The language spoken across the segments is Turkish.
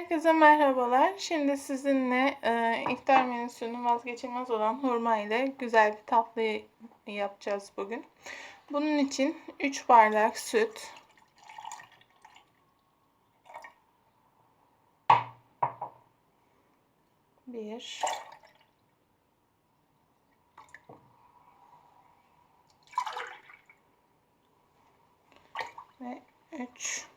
Herkese merhabalar. Şimdi sizinle e, iftar menüsünün vazgeçilmez olan hurma ile güzel bir tatlı yapacağız bugün. Bunun için 3 bardak süt, bir, ve 3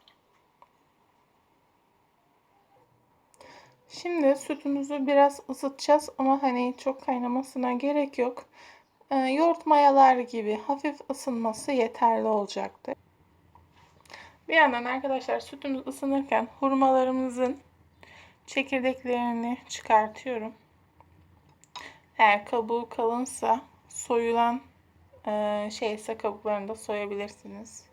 Şimdi sütümüzü biraz ısıtacağız ama hani çok kaynamasına gerek yok. Ee, yoğurt mayalar gibi hafif ısınması yeterli olacaktır. Bir yandan arkadaşlar sütümüz ısınırken hurmalarımızın çekirdeklerini çıkartıyorum. Eğer kabuğu kalınsa soyulan e, şeyse kabuklarını da soyabilirsiniz.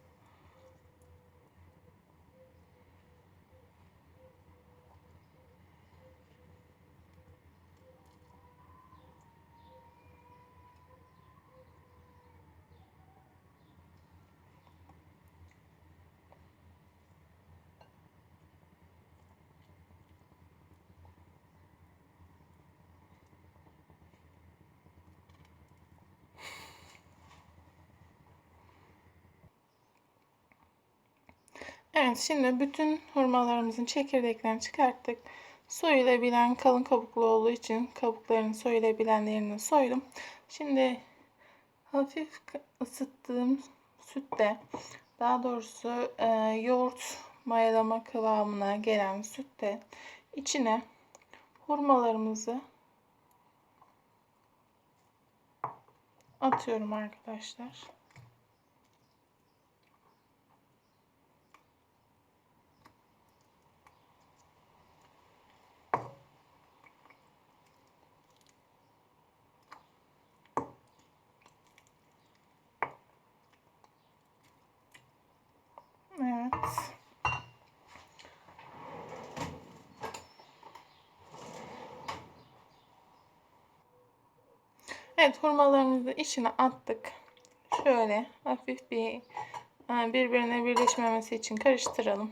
Evet şimdi bütün hurmalarımızın çekirdeklerini çıkarttık. Soyulabilen kalın kabuklu olduğu için kabuklarını soyulabilenlerini soydum. Şimdi hafif ısıttığım sütte daha doğrusu e, yoğurt mayalama kıvamına gelen sütte içine hurmalarımızı atıyorum arkadaşlar. Evet. Evet hurmalarımızı içine attık. Şöyle hafif bir e, birbirine birleşmemesi için karıştıralım.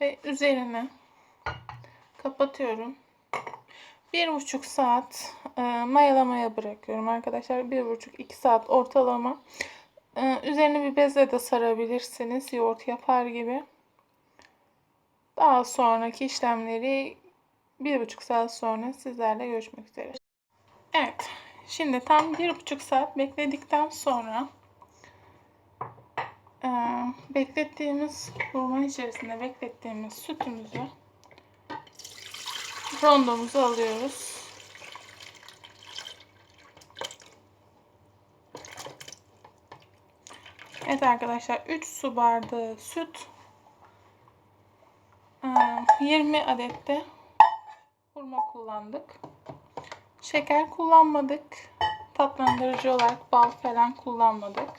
Ve üzerine kapatıyorum. Bir buçuk saat e, mayalamaya bırakıyorum arkadaşlar. Bir buçuk iki saat ortalama. E, üzerine bir bezle de sarabilirsiniz. Yoğurt yapar gibi. Daha sonraki işlemleri bir buçuk saat sonra sizlerle görüşmek üzere. Evet. Şimdi tam bir buçuk saat bekledikten sonra e, beklettiğimiz hurma içerisinde beklettiğimiz sütümüzü rondomuzu alıyoruz. Evet arkadaşlar 3 su bardağı süt 20 adet de hurma kullandık. Şeker kullanmadık. Tatlandırıcı olarak bal falan kullanmadık.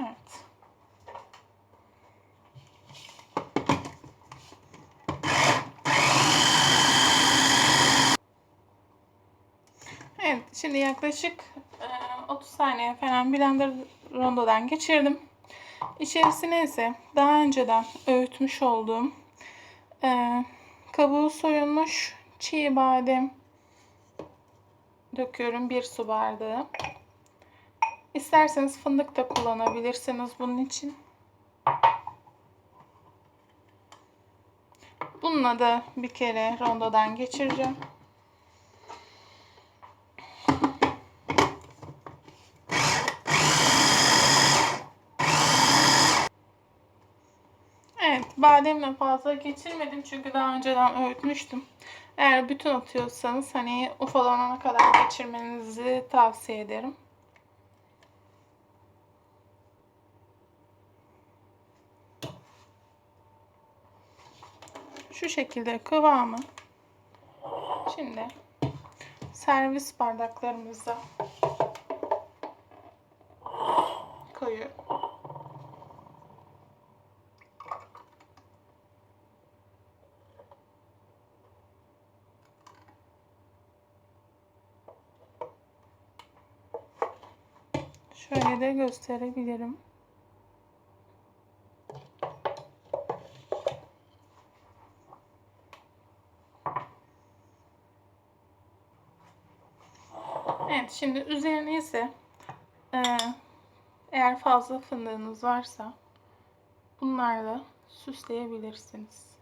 Evet. Evet, şimdi yaklaşık 30 saniye falan blender rondodan geçirdim. İçerisine ise daha önceden öğütmüş olduğum e, kabuğu soyulmuş çiğ badem döküyorum. Bir su bardağı. İsterseniz fındık da kullanabilirsiniz bunun için. Bununla da bir kere rondodan geçireceğim. Evet, bademle fazla geçirmedim çünkü daha önceden öğütmüştüm. Eğer bütün atıyorsanız hani ufalanana kadar geçirmenizi tavsiye ederim. Şu şekilde kıvamı. Şimdi servis bardaklarımıza Şöyle de gösterebilirim. Evet şimdi üzerine ise eee, eğer fazla fındığınız varsa bunlarla süsleyebilirsiniz.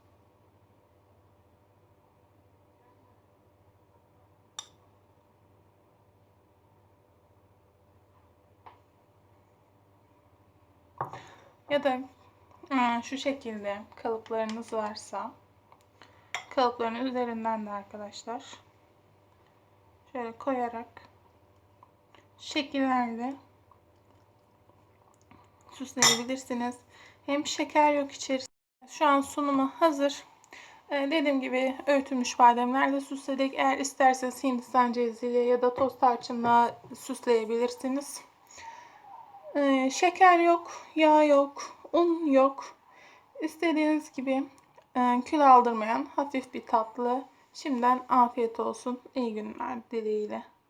Ya da şu şekilde kalıplarınız varsa kalıpların üzerinden de arkadaşlar şöyle koyarak şekillerde süsleyebilirsiniz. Hem şeker yok içerisinde. Şu an sunuma hazır. Ee, dediğim gibi öğütülmüş bademlerle süsledik. Eğer isterseniz hindistan ceviziyle ya da toz tarçınla süsleyebilirsiniz. Ee, şeker yok, yağ yok, un yok. İstediğiniz gibi e, kül aldırmayan hafif bir tatlı. Şimdiden afiyet olsun. İyi günler dileğiyle.